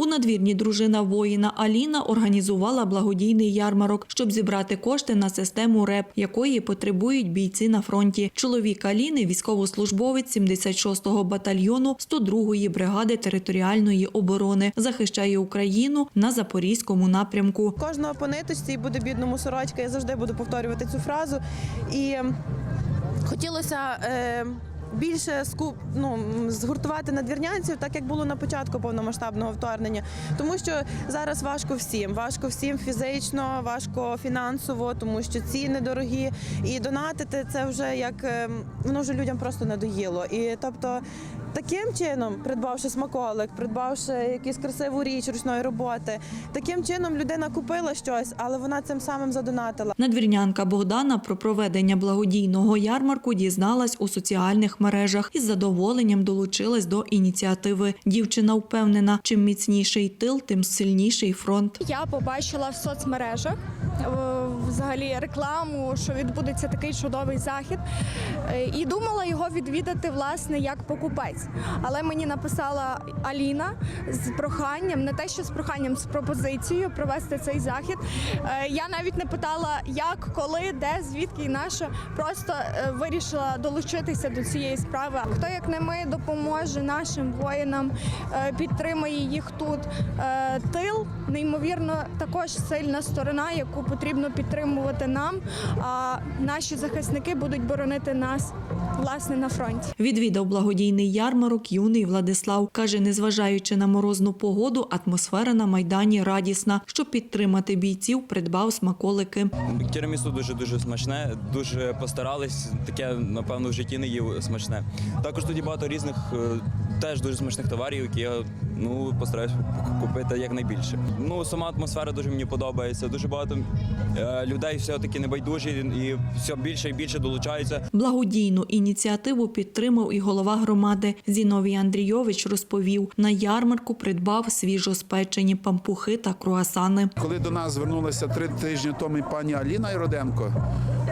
У надвірні дружина воїна Аліна організувала благодійний ярмарок, щоб зібрати кошти на систему РЕП, якої потребують бійці на фронті. Чоловік Аліни військовослужбовець 76-го батальйону 102-ї бригади територіальної оборони, захищає Україну на запорізькому напрямку. Кожного по буде бідному сорочка. Я завжди буду повторювати цю фразу. І хотілося. Е, Більше скуп ну згуртувати надвірнянців, так як було на початку повномасштабного вторгнення, тому що зараз важко всім. Важко всім фізично, важко фінансово, тому що ціни дорогі. І донатити це вже як ем, воно вже людям просто надоїло. І тобто таким чином, придбавши смаколик, придбавши якусь красиву річ ручної роботи, таким чином людина купила щось, але вона цим самим задонатила. Надвірнянка Богдана про проведення благодійного ярмарку дізналась у соціальних мережах і з задоволенням долучилась до ініціативи. Дівчина впевнена, чим міцніший тил, тим сильніший фронт. Я побачила в соцмережах е, взагалі рекламу, що відбудеться такий чудовий захід, Е, і думала його відвідати власне як покупець. Але мені написала Аліна з проханням, не те, що з проханням, з пропозицією провести цей захід. Е, Я навіть не питала, як, коли, де, звідки і на. Просто е, вирішила долучитися до цієї справи. Хто як не ми допоможе нашим воїнам, підтримає їх тут. Тил неймовірно також сильна сторона, яку потрібно підтримувати нам. А наші захисники будуть боронити нас власне на фронті. Відвідав благодійний ярмарок юний Владислав. Каже, незважаючи на морозну погоду, атмосфера на майдані радісна. Щоб підтримати бійців, придбав смаколики. Тірамісу дуже дуже смачне, дуже постарались. Таке напевно в житті не їв смачне. Також тоді багато різних е, теж дуже смачних товарів, які я ну постараюсь купити якнайбільше. Ну сама атмосфера дуже мені подобається. Дуже багато е, людей все таки небайдужі і все більше і більше долучаються. Благодійну ініціативу підтримав і голова громади Зіновій Андрійович розповів, на ярмарку придбав свіжоспечені пампухи та круасани. Коли до нас звернулася три тижні тому пані Аліна Іроденко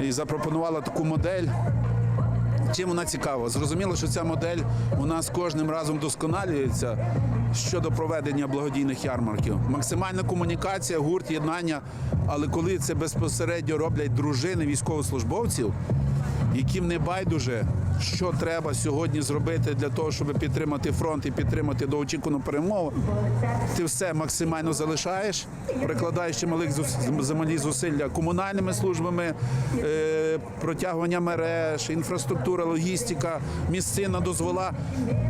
і запропонувала таку модель. Чим вона цікава? Зрозуміло, що ця модель у нас кожним разом досконалюється щодо проведення благодійних ярмарків. Максимальна комунікація, гурт, єднання. Але коли це безпосередньо роблять дружини військовослужбовців, яким не байдуже, що треба сьогодні зробити для того, щоб підтримати фронт і підтримати довгоочікувану перемогу, ти все максимально залишаєш, прикладаєш чималих зус- зусилля комунальними службами, е, протягування мереж, інфраструктура, логістика, місцина дозвола.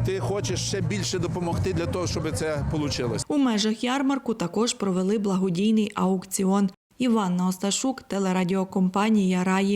Ти хочеш ще більше допомогти для того, щоб це вийшло. У межах ярмарку також провели благодійний аукціон. Іванна Осташук, телерадіокомпанія Раї.